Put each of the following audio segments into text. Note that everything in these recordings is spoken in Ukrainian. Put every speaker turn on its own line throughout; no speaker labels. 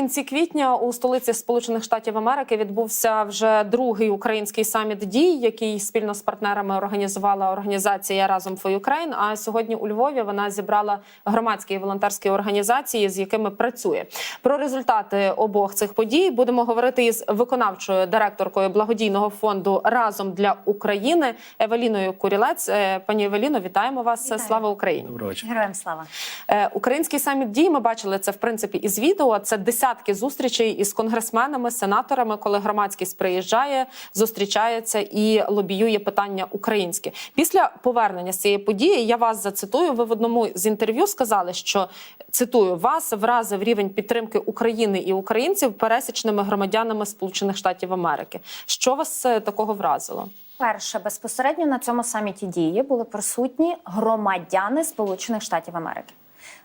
Наприкінці квітня у столиці Сполучених Штатів Америки відбувся вже другий український саміт дій, який спільно з партнерами організувала організація Разом for Ukraine. А сьогодні у Львові вона зібрала громадські і волонтерські організації, з якими працює. Про результати обох цих подій будемо говорити із виконавчою директоркою благодійного фонду Разом для України Евеліною Курілець. Е, Пані Евеліно, вітаємо вас!
Вітаю.
Слава Україні!
Доброго вечора.
Героям слава.
Е, Український саміт дій. Ми бачили це в принципі із відео. Це десятки зустрічей із конгресменами, сенаторами, коли громадськість приїжджає, зустрічається і лобіює питання українське. Після повернення з цієї події я вас зацитую. Ви в одному з інтерв'ю сказали, що цитую вас вразив рівень підтримки України і українців пересічними громадянами Сполучених Штатів Америки. Що вас е, такого вразило?
Перше, безпосередньо на цьому саміті дії були присутні громадяни Сполучених Штатів Америки.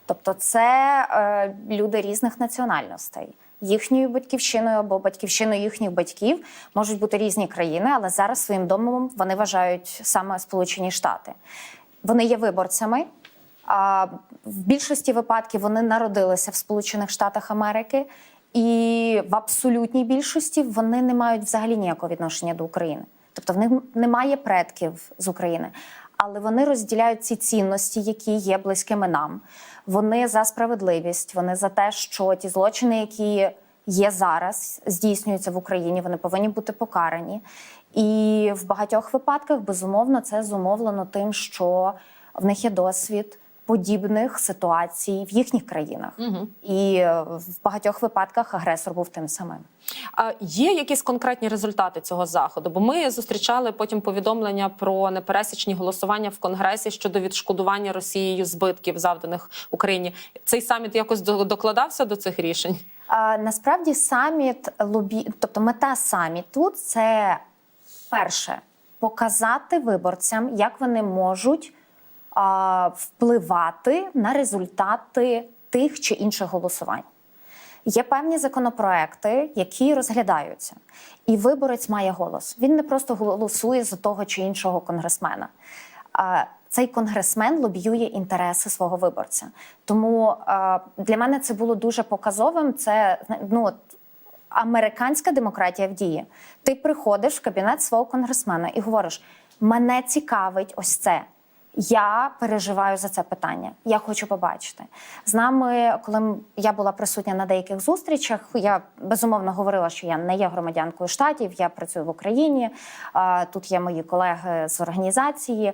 Тобто, це е, люди різних національностей. Їхньою батьківщиною або батьківщиною їхніх батьків можуть бути різні країни, але зараз своїм домом вони вважають саме Сполучені Штати. Вони є виборцями. А в більшості випадків вони народилися в Сполучених Штатах Америки, і в абсолютній більшості вони не мають взагалі ніякого відношення до України. Тобто в них немає предків з України, але вони розділяють ці цінності, які є близькими нам. Вони за справедливість, вони за те, що ті злочини, які є зараз, здійснюються в Україні, вони повинні бути покарані. І в багатьох випадках, безумовно, це зумовлено тим, що в них є досвід подібних ситуацій в їхніх країнах.
Угу.
І е, в багатьох випадках агресор був тим самим.
А є якісь конкретні результати цього заходу? Бо ми зустрічали потім повідомлення про непересічні голосування в Конгресі щодо відшкодування Росією збитків, завданих Україні. Цей саміт якось до- докладався до цих рішень.
А, насправді саміт лобі, тобто мета саміту це перше показати виборцям, як вони можуть впливати на результати тих чи інших голосувань. Є певні законопроекти, які розглядаються, і виборець має голос. Він не просто голосує за того чи іншого конгресмена. Цей конгресмен лобіює інтереси свого виборця. Тому для мене це було дуже показовим. Це ну американська демократія в дії. Ти приходиш в кабінет свого конгресмена і говориш: мене цікавить ось це. Я переживаю за це питання. Я хочу побачити з нами. Коли я була присутня на деяких зустрічах, я безумовно говорила, що я не є громадянкою штатів, я працюю в Україні. Тут є мої колеги з організації.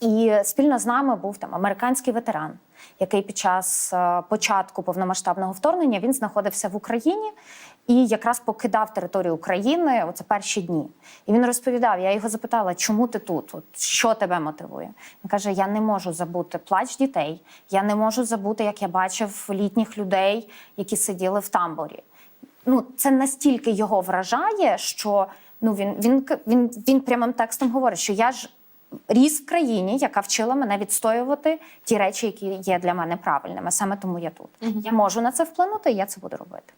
І спільно з нами був там американський ветеран, який під час е, початку повномасштабного вторгнення він знаходився в Україні і якраз покидав територію України. Оце перші дні. І він розповідав: я його запитала, чому ти тут? От, що тебе мотивує? Він каже: Я не можу забути плач дітей, я не можу забути, як я бачив літніх людей, які сиділи в тамбурі. Ну, це настільки його вражає, що ну він, він, він, він прямим текстом говорить, що я ж ріс в країні, яка вчила мене відстоювати ті речі, які є для мене правильними. Саме тому я тут. Я можу на це вплинути, і я це буду робити.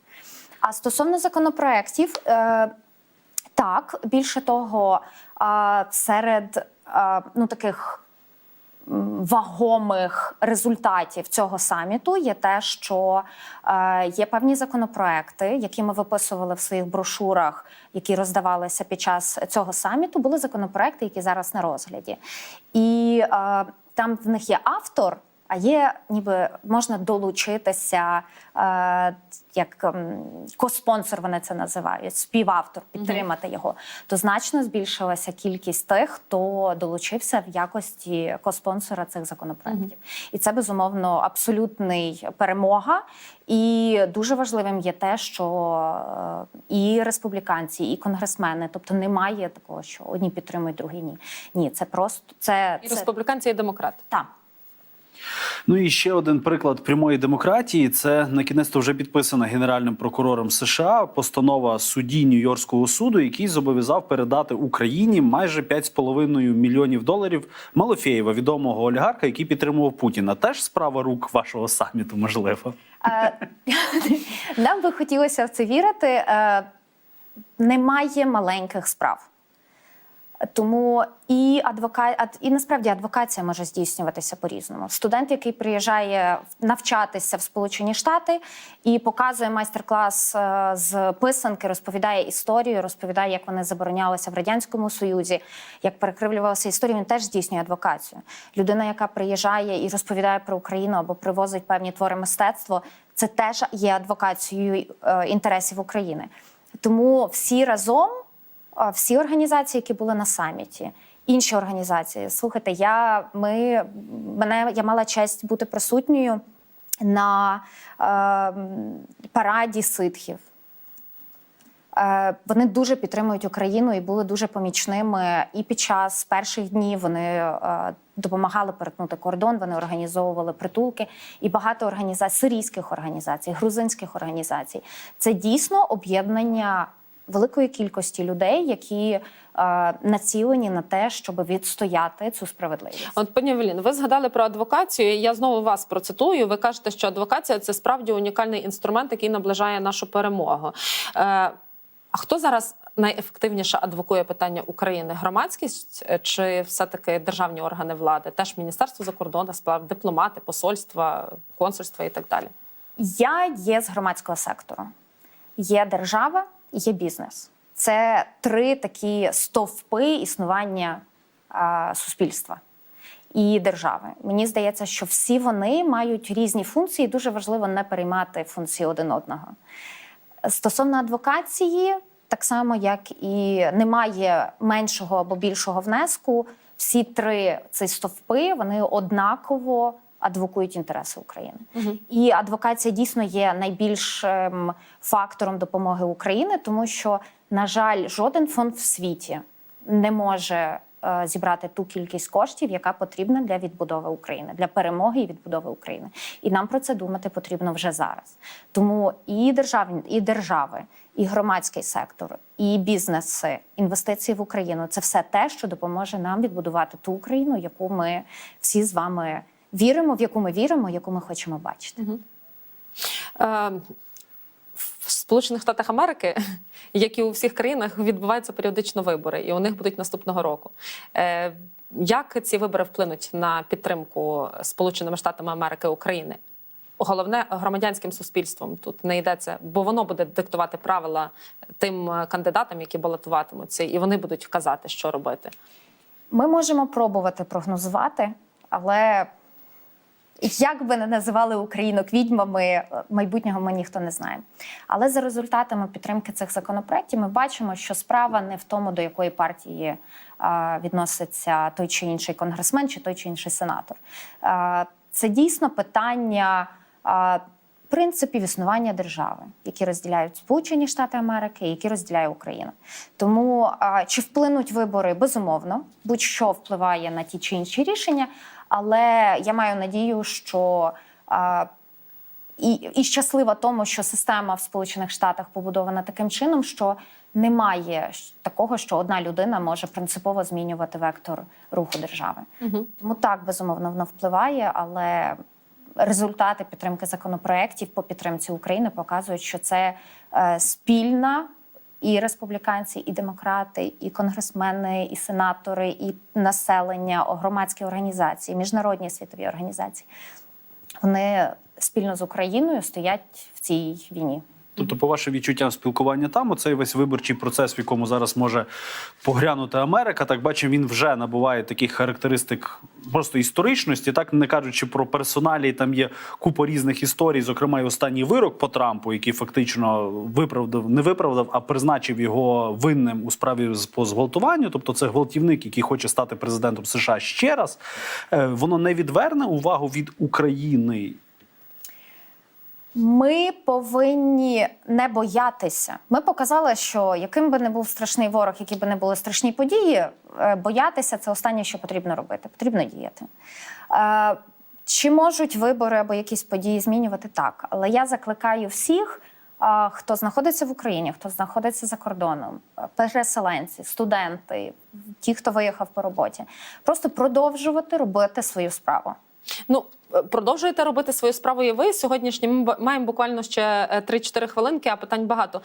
А стосовно законопроєктів, е, так більше того, е, серед е, ну таких вагомих результатів цього саміту є те, що е, є певні законопроекти, які ми виписували в своїх брошурах, які роздавалися під час цього саміту. Були законопроекти, які зараз на розгляді, і е, там в них є автор. А є, ніби можна долучитися, е, як ем, коспонсор вони це називають, співавтор, підтримати його. То значно збільшилася кількість тих, хто долучився в якості коспонсора цих законопроєктів. І це безумовно абсолютний перемога. І дуже важливим є те, що е, і республіканці, і конгресмени, тобто немає такого, що одні підтримують, другі ні. Ні, це просто це,
І
це
республіканці і демократи.
так.
Ну і ще один приклад прямої демократії. Це на кінець вже підписана генеральним прокурором США постанова судді Нью-Йоркського суду, який зобов'язав передати Україні майже 5,5 мільйонів доларів Малофєєва, відомого олігарха, який підтримував Путіна. Теж справа рук вашого саміту, можливо.
Нам би хотілося в це вірити. Е, Немає маленьких справ. Тому і адвока... і насправді адвокація може здійснюватися по-різному. Студент, який приїжджає навчатися в Сполучені Штати і показує майстер-клас е, з писанки, розповідає історію, розповідає, як вони заборонялися в радянському союзі, як перекривлювалася історія. Він теж здійснює адвокацію. Людина, яка приїжджає і розповідає про Україну або привозить певні твори мистецтва, це теж є адвокацією е, інтересів України. Тому всі разом всі організації, які були на саміті, інші організації. Слухайте, я ми мене я мала честь бути присутньою на е, параді ситхів. Е, Вони дуже підтримують Україну і були дуже помічними. І під час перших днів вони е, допомагали перетнути кордон. Вони організовували притулки і багато організацій, сирійських організацій, грузинських організацій. Це дійсно об'єднання великої кількості людей, які е, націлені на те, щоб відстояти цю справедливість.
От пані Евелін, ви згадали про адвокацію. Я знову вас процитую. Ви кажете, що адвокація це справді унікальний інструмент, який наближає нашу перемогу. Е, а хто зараз найефективніше адвокує питання України? Громадськість е, чи все-таки державні органи влади? Теж Міністерство закордонних справ, дипломати, посольства, консульства і так далі.
Я є з громадського сектору. Є держава, є бізнес. Це три такі стовпи існування а, суспільства і держави. Мені здається, що всі вони мають різні функції. Дуже важливо не переймати функції один одного. Стосовно адвокації, так само як і немає меншого або більшого внеску, всі три ці стовпи вони однаково адвокують інтереси України. І адвокація дійсно є найбільшим фактором допомоги України, тому що, на жаль, жоден фонд в світі не може е, зібрати ту кількість коштів, яка потрібна для відбудови України, для перемоги і відбудови України. І нам про це думати потрібно вже зараз. Тому і державні, і держави, і громадський сектор, і бізнеси, інвестиції в Україну це все те, що допоможе нам відбудувати ту Україну, яку ми всі з вами віримо, в яку ми віримо, яку ми хочемо бачити.
Е, в Сполучених Штатах Америки, як і у всіх країнах, відбуваються періодично вибори, і у них будуть наступного року. Е, Як ці вибори вплинуть на підтримку Сполученими Штатами Америки України? Головне громадянським суспільством тут не йдеться, бо воно буде диктувати правила тим е, кандидатам, які балотуватимуться, і вони будуть вказати, що робити.
Ми можемо пробувати прогнозувати, але як би не називали українок відьмами, майбутнього ми ніхто не знає. Але за результатами підтримки цих законопроєктів ми бачимо, що справа не в тому, до якої партії відноситься той чи інший конгресмен чи той чи інший сенатор. Це дійсно питання. Принципів існування держави, які розділяють Сполучені Штати Америки, які розділяє Україна. Тому чи вплинуть вибори безумовно, будь-що впливає на ті чи інші рішення, але я маю надію, що і, і щаслива тому, що система в Сполучених Штатах побудована таким чином, що немає такого, що одна людина може принципово змінювати вектор руху держави. Тому так безумовно воно впливає, але результати підтримки законопроєктів по підтримці України показують, що це е, спільна. І республіканці, і демократи, і конгресмени, і сенатори, і населення, громадські організації, міжнародні світові організації. Вони спільно з Україною стоять в цій війні.
Тобто, по вашим відчуттям спілкування там, оцей весь виборчий процес, в якому зараз може поглянути Америка, так бачимо, він вже набуває таких характеристик просто історичності, так не кажучи про персоналі, там є купа різних історій, зокрема, і останній вирок по Трампу, який фактично виправдав, не виправдав, а призначив його винним у справі по зґвалтуванню. Тобто, це гвалтівник, який хоче стати президентом США ще раз. Е, Воно не відверне увагу від України.
Ми повинні не боятися. Ми показали, що яким би не був страшний ворог, які би не були страшні події, е, боятися це останнє, що потрібно робити. Потрібно діяти. Е, Чи можуть вибори або якісь події змінювати так? Але я закликаю всіх, е, хто знаходиться в Україні, хто знаходиться за кордоном, переселенці, студенти, ті, хто виїхав по роботі, просто продовжувати робити свою справу.
Ну продовжуєте робити свою справу. І ви сьогоднішні ми маємо буквально ще е, 3-4 хвилинки, а питань багато.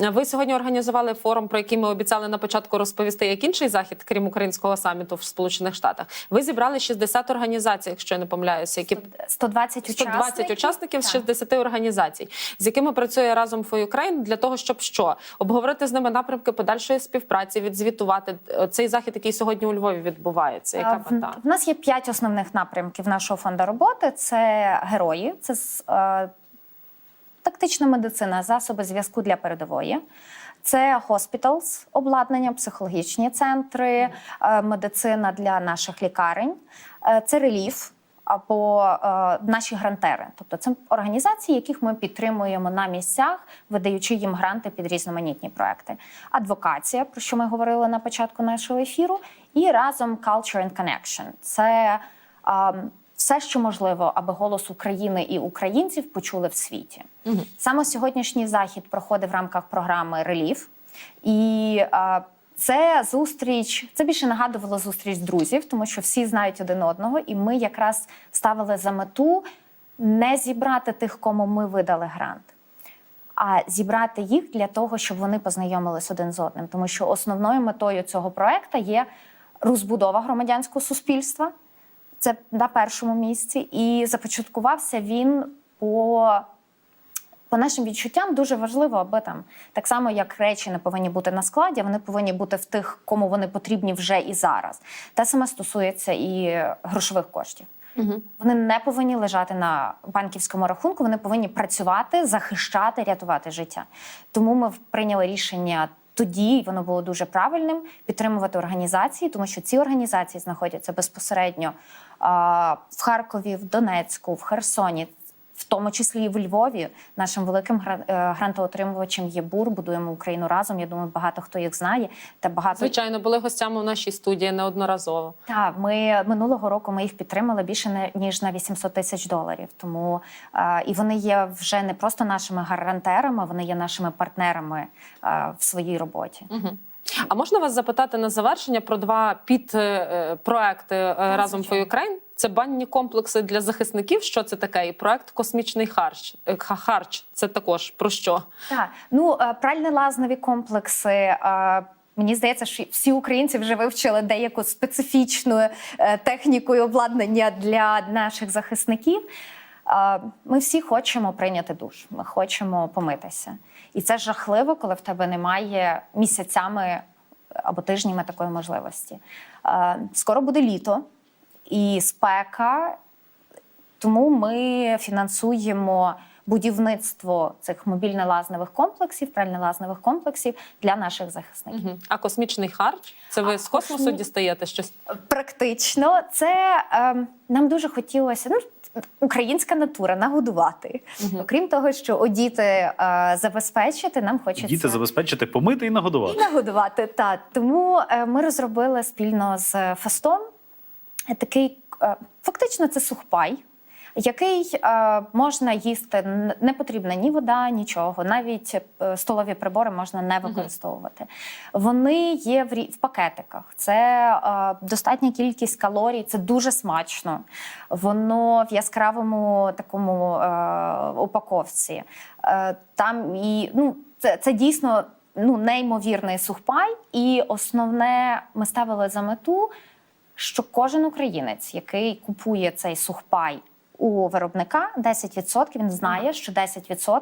Е, Ви сьогодні організували форум, про який ми обіцяли на початку розповісти, як інший захід, крім українського саміту в Сполучених Штатах. Ви зібрали 60 організацій, якщо я не помиляюся, які
120
120
учасників,
учасників з
Так.
60 організацій, з якими працює разом for Ukraine для того, щоб що обговорити з ними напрямки подальшої співпраці, відзвітувати Е, цей захід, який сьогодні у Львові відбувається. Яка
Е,
мета?
В нас є п'ять основних напрямків нашого фонду роботи: це герої, це е, тактична медицина, засоби зв'язку для передової. Це hospitals, обладнання, психологічні центри, е, медицина для наших лікарень, Е, це реліф або е, наші грантери. Тобто це організації, яких ми підтримуємо на місцях, видаючи їм гранти під різноманітні проекти. Адвокація, про що ми говорили на початку нашого ефіру, і разом Culture and Connection. Це е, все, що можливо, аби голос України і українців почули в світі. Саме сьогоднішній захід проходить в рамках програми Реліф. І е, це зустріч, це більше нагадувало зустріч друзів, тому що всі знають один одного, і ми якраз ставили за мету не зібрати тих, кому ми видали грант, а зібрати їх для того, щоб вони познайомились один з одним. Тому що основною метою цього проекту є розбудова громадянського суспільства. Це на першому місці, і започаткувався він по по нашим відчуттям дуже важливо, аби там так само, як речі не повинні бути на складі, вони повинні бути в тих, кому вони потрібні вже і зараз. Те саме стосується і грошових коштів. Вони не повинні лежати на банківському рахунку, вони повинні працювати, захищати, рятувати життя. Тому ми прийняли рішення. Тоді воно було дуже правильним підтримувати організації, тому що ці організації знаходяться безпосередньо в Харкові, в Донецьку, в Херсоні, в тому числі і в Львові. Нашим великим е, грантоотримувачем є БУР. Будуємо Україну разом. Я думаю, багато хто їх знає. Та багато
Звичайно, були гостями у нашій студії неодноразово.
так, ми минулого року ми їх підтримали більше ніж на 800 тисяч доларів. Тому е, і вони є вже не просто нашими гарантерами, вони є нашими партнерами е, в своїй роботі.
А можна вас запитати на завершення про два підпроекти разом for Ukraine? Це банні комплекси для захисників. Що це таке? І проект Космічний харч. Е, Харч. Це також про що?
Так, ну е, пральне-лазнові комплекси. е, Мені здається, що всі українці вже вивчили деяку специфічну техніку і обладнання для наших захисників. Ми всі хочемо прийняти душ, ми хочемо помитися. І це жахливо, коли в тебе немає місяцями або тижнями такої можливості. Скоро буде літо і спека, тому ми фінансуємо будівництво цих мобільно-лазнових комплексів, пральнолазнових комплексів для наших захисників.
Мгм. А космічний харч? Це ви
А
з космосу
космі-
дістаєте щось?
Практично, це е, нам дуже хотілося. Ну, Українська натура нагодувати. Окрім того, що одіти е, забезпечити, нам хочеться
Діти забезпечити, помити і
і
нагодувати.
нагодувати. Так. Тому е, ми розробили спільно з Фастом такий е, фактично це сухпай. Який е, можна їсти, не потрібна ні вода, нічого. Навіть е, столові прибори можна не використовувати. Вони є в, в пакетиках. Це е, достатня кількість калорій, це дуже смачно. Воно в яскравому такому е, упаковці. Е, там і ну, це, це дійсно ну, неймовірний сухпай. І основне, ми ставили за мету, що кожен українець, який купує цей сухпай у виробника, 10%, він знає, що 10%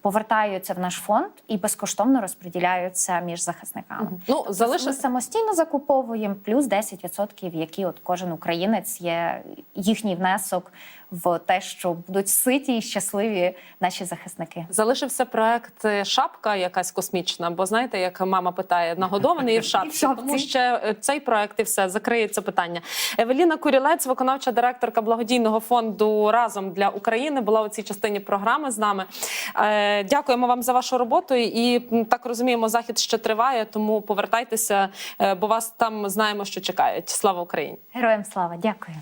повертаються в наш фонд і безкоштовно розподіляються між захисниками.
Ну
Тобто Ми самостійно закуповуємо плюс 10%, які от кожен українець є їхній внесок в те, що будуть ситі і щасливі наші захисники.
Залишився проект е, шапка, якась космічна. Бо знаєте, як мама питає, нагодований і в шапці. Тому ще е, цей проект і все закриється питання. Евеліна Курілець, виконавча директорка благодійного фонду разом для України, була у цій частині програми з нами. Е, Дякуємо вам за вашу роботу. І так розуміємо, захід ще триває, тому повертайтеся, бо вас там знаємо, що чекають. Слава Україні!
Героям слава, дякую.